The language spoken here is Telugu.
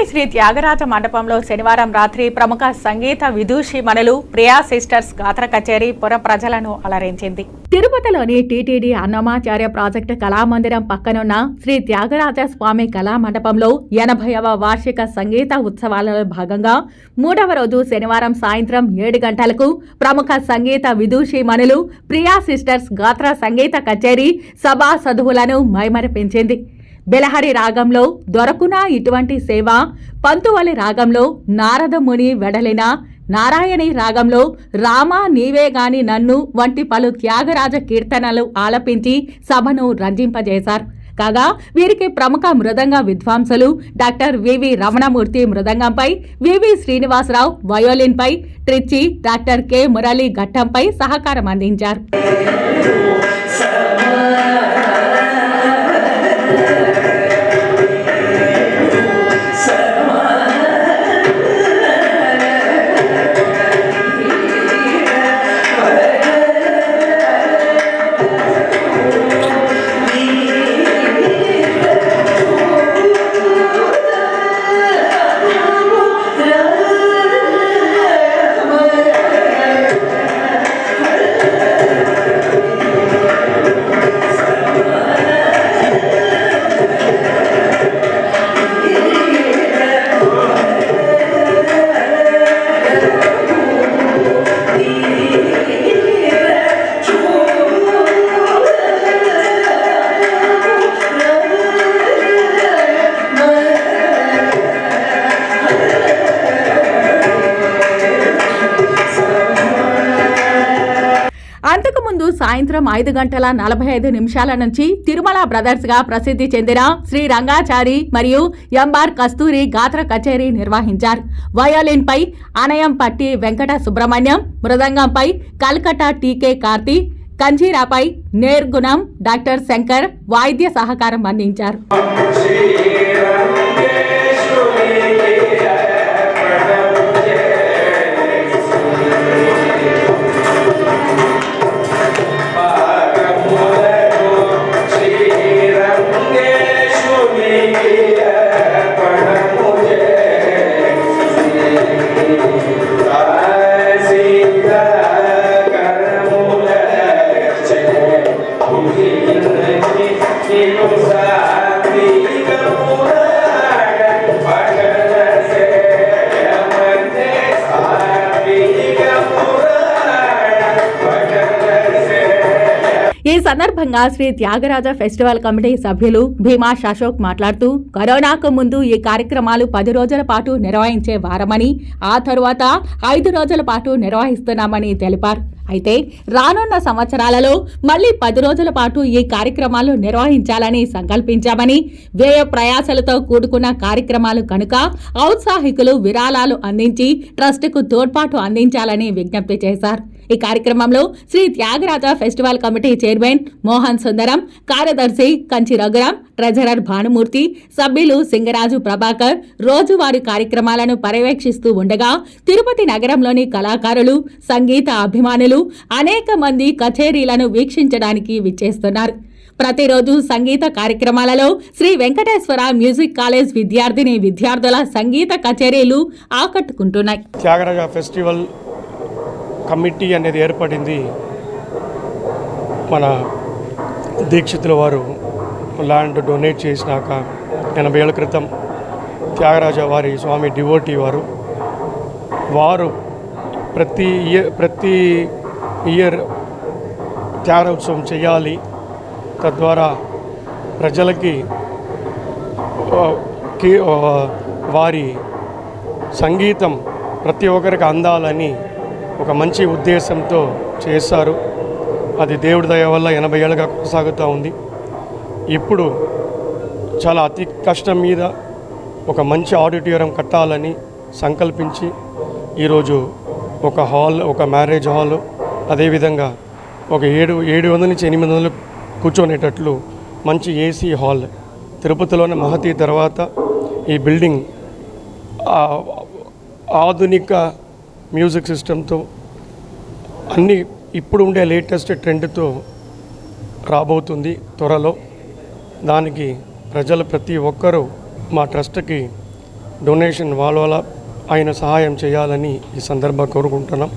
తిరుపతి శ్రీ త్యాగరాజ మండపంలో శనివారం రాత్రి ప్రముఖ సంగీత విదూషిమణులు ప్రియా సిస్టర్స్ గాత్ర కచేరీ పుర ప్రజలను అలరించింది. తిరుపతిలోని టీటీడీ అన్నమాచార్య ప్రాజెక్టు కళామందిరం పక్కనున్న శ్రీ త్యాగరాజ స్వామి కళా మండపంలో ఎనభైవ వార్షిక సంగీత ఉత్సవాలలో భాగంగా మూడవ రోజు శనివారం సాయంత్రం ఏడు గంటలకు ప్రముఖ సంగీత విదూషిమణులు ప్రియా సిస్టర్స్ గాత్ర సంగీత కచేరీ సభా సదువులను మైమరిపించింది. బెలహరి రాగంలో దొరకునా ఇటువంటి సేవ? పంతువలి రాగంలో నారదముని వెడలిన నారాయణి రాగంలో రామా నీవే గాని నన్ను వంటి పలు త్యాగరాజ కీర్తనలు ఆలపించి సభను రంజింపజేశారు. కాగా వీరికి ప్రముఖ మృదంగ విద్వాంసులు డాక్టర్ వివి రమణమూర్తి మృదంగంపై వివి శ్రీనివాసరావు వయోలిన్పై ట్రిచ్చి డాక్టర్ కె మురళీ ఘట్టంపై సహకారం అందించారు. సాయంత్రం ఐదు గంటల నలభై ఐదు నిమిషాల నుంచి తిరుమల బ్రదర్స్గా ప్రసిద్ధి చెందిన శ్రీ రంగాచారి మరియు ఎంఆర్ కస్తూరి గాత్ర కచేరీ నిర్వహించారు. వయోలిన్ పై అనయం పట్టి వెంకట సుబ్రహ్మణ్యం మృదంగంపై కల్కటా టీకే కార్తి కంజీరాపై నేర్గుణం డాక్టర్ శంకర్ వాయిద్య సహకారం అందించారు. ఈ సందర్భంగా శ్రీ త్యాగరాజ ఫెస్టివల్ కమిటీ సభ్యులు భీమా అశోక్ మాట్లాడుతూ కరోనాకు ముందు ఈ కార్యక్రమాలు పది రోజుల పాటు నిర్వహించే వారమని ఆ తరువాత ఐదు రోజుల పాటు నిర్వహిస్తున్నామని తెలిపారు. అయితే రానున్న సంవత్సరాలలో మళ్ళీ పది రోజుల పాటు ఈ కార్యక్రమాలు నిర్వహించాలని సంకల్పించామని వ్యయ ప్రయాసలతో కూడుకున్న కార్యక్రమాలు కనుక ఔత్సాహికులు విరాళాలు అందించి ట్రస్టుకు తోడ్పాటు అందించాలని విజ్ఞప్తి చేశారు. ఈ కార్యక్రమంలో Shri Thyagaraja festival committee chairman Mohan Sundaram కార్యదర్శి కంచి రఘురాం ట్రెజరర్ భానుమూర్తి సభ్యులు సింగరాజు ప్రభాకర్ రోజువారీ కార్యక్రమాలను పర్యవేక్షిస్తూ ఉండగా తిరుపతి నగరంలోని కళాకారులు సంగీత అభిమానులు అనేక మంది కచేరీలను వీక్షించడానికి విచ్చేస్తున్నారు. ప్రతిరోజు సంగీత కార్యక్రమాలలో శ్రీ వెంకటేశ్వర మ్యూజిక్ కాలేజ్ విద్యార్థిని విద్యార్థుల సంగీత కచేరీలు ఆకట్టుకుంటున్నాయి. త్యాగరాజ ఫెస్టివల్ కమిటీ అనేది ఏర్పడింది. మన దీక్షితుల వారు ల్యాండ్ డొనేట్ చేసినాక ఎనభై ఏళ్ళ క్రితం త్యాగరాజ వారి స్వామి డివోటీ వారు వారు ప్రతి ప్రతి ఇయర్ త్యాగోత్సవం చేయాలి. తద్వారా ప్రజలకి వారి సంగీతం ప్రతి ఒక్కరికి అందాలని ఒక మంచి ఉద్దేశంతో చేశారు. అది దేవుడి దయ వల్ల ఎనభై ఏళ్ళుగా కొనసాగుతూ ఉంది. ఇప్పుడు చాలా అతి కష్టం మీద ఒక మంచి ఆడిటోరియం కట్టాలని సంకల్పించి ఈరోజు ఒక హాల్ ఒక మ్యారేజ్ హాల్ అదేవిధంగా ఒక ఏడు ఏడు వందల నుంచి ఎనిమిది వందలు కూర్చొనేటట్లు మంచి ఏసీ హాల్ తిరుపతిలోని మహతి తర్వాత ఈ బిల్డింగ్ ఆధునిక మ్యూజిక్ సిస్టంతో అన్ని ఇప్పుడు ఉండే లేటెస్ట్ ట్రెండ్తో రాబోతుంది త్వరలో. దానికి ప్రజలు ప్రతి ఒక్కరూ మా ట్రస్ట్కి డొనేషన్ వాళ్ళ ఆయన సహాయం చేయాలని ఈ సందర్భంగా కోరుకుంటున్నాం.